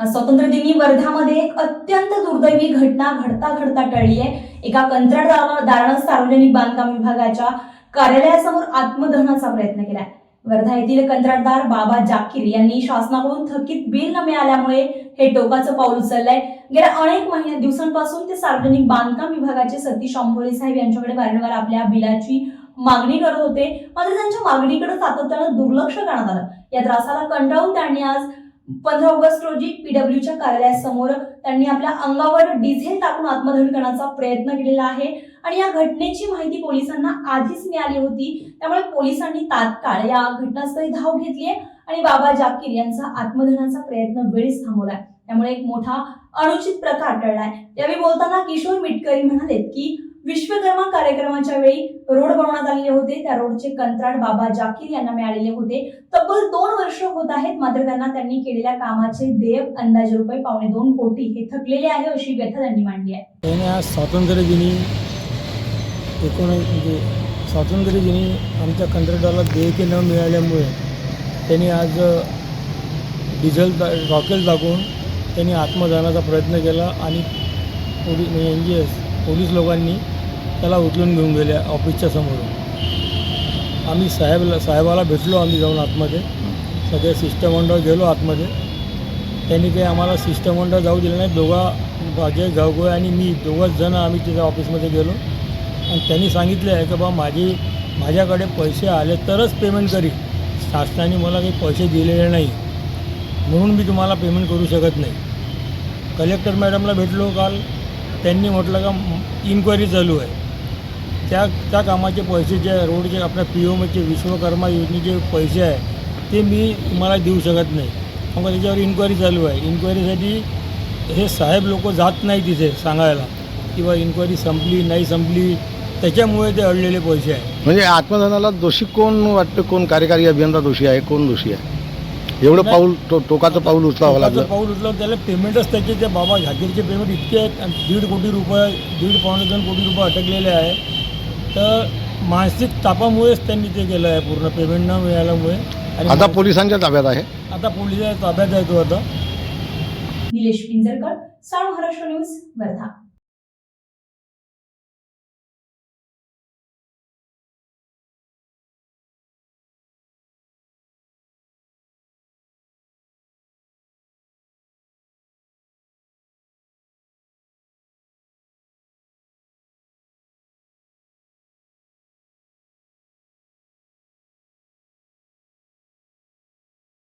आज स्वातंत्र्यदिनी वर्ध्यामध्ये एक अत्यंत दुर्दैवी घटना घडता घडता टळली आहे. एका कंत्राटदारानं सार्वजनिक बांधकाम विभागाच्या कार्यालयासमोर आत्मदहनाचा प्रयत्न केलाय. वर्धा येथील कंत्राटदार बाबा जाकीर यांनी शासनाकडून थकीत बिल न मिळाल्यामुळे हे टोकाचं पाऊल उचललंय. गेल्या अनेक महिन्या दिवसांपासून ते सार्वजनिक बांधकाम विभागाचे सतीश अंभोरे साहेब यांच्याकडे वारंवार आपल्या बिलाची मागणी करत होते. मात्र त्यांच्या मागणीकडे सातत्यानं दुर्लक्ष करण्यात आलं. या त्रासाला कंटाळून त्यांनी आज पंधरा ऑगस्ट रोजी पीडब्ल्यूच्या कार्यालयासमोर त्यांनी आपल्या अंगावर डिझेल टाकून आत्मदहन करण्याचा प्रयत्न केलेला आहे. आणि या घटनेची माहिती पोलिसांना आधीच मिळाली होती. त्यामुळे पोलिसांनी तात्काळ या घटनास्थळी धाव घेतली आहे. आणि बाबा जाकीर यांचा आत्मदहनाचा प्रयत्न वेळीच थांबवलाय. त्यामुळे एक मोठा अनुचित प्रकार टळलाय. यावेळी बोलताना किशोर मिटकरी म्हणालेत की विश्वकर्मा कार्यक्रमाच्या वेळी रोड बनवण्यात आलेले होते. त्या रोडचे कंत्राट बाबा जाकीर यांना मिळालेले होते. तब्बल दोन वर्ष होत आहेत मात्र त्यांना त्यांनी केलेल्या कामाचे देय अंदाजे रुपये पावणे दोन कोटी हे थकलेले आहे अशी व्यथा त्यांनी मांडली आहे. त्यांनी आज स्वातंत्र्यदिनी एकोणीस म्हणजे स्वातंत्र्यदिनी आमच्या कंत्राटाला देयके न मिळाल्यामुळे त्यांनी आज डिझेल रॉकेल टाकून त्यांनी आत्मदानाचा प्रयत्न केला आणि पोलीस म्हणजे पोलीस लोकांनी त्याला उचलून घेऊन गेले ऑफिसच्या समोरून. आम्ही साहेबला साहेबाला भेटलो आम्ही जाऊन आतमध्ये. सगळे शिष्टमंडळ गेलो आतमध्ये. त्यांनी काही आम्हाला शिष्टमंडळ जाऊ दिलं नाही. दोघा अजय गावगोळे आणि मी दोघंच जण आम्ही तिच्या ऑफिसमध्ये गेलो. आणि त्यांनी सांगितलं आहे की बा माझी माझ्याकडे पैसे आले तरच पेमेंट करीन. शासनाने मला काही पैसे दिलेले नाही. म्हणून मी तुम्हाला पेमेंट करू शकत नाही. कलेक्टर मॅडमला भेटलो काल. त्यांनी म्हटलं का इन्क्वायरी चालू आहे. त्या त्या कामाचे पैसे जे रोडचे आपल्या पी ओमचे विश्वकर्मा योजनेचे पैसे आहे ते मी तुम्हाला देऊ शकत नाही. मग त्याच्यावर इन्क्वायरी चालू आहे. इन्क्वायरीसाठी हे साहेब लोक जात नाही तिथे सांगायला. किंवा इन्क्वायरी संपली नाही संपली त्याच्यामुळे ते अडलेले पैसे आहे. म्हणजे आत्मधनाला दोषी कोण वाटतं? कोण कार्यकारी अभियंता दोषी आहे? कोण दोषी आहे? एवढं. पाऊल तो टोकाचं पाऊल उचलावं लागलं. पाऊल उचललं त्याला पेमेंटच त्याचे त्या बाबा झाकीरचे पेमेंट इतके आहेत आणि दीड कोटी रुपये दीड पावणे दोन कोटी रुपये अटकलेले आहे. तर मानसिक तापामुळेच त्यांनी ते केलं आहे पूर्ण पेमेंट न मिळाल्यामुळे. आणि आता पोलिसांच्या ताब्यात आहे. आता पोलिसाच्या ताब्यात आहे तो आता. निलेश पिंजरकर साळ महाराष्ट्र न्यूज वर्धा.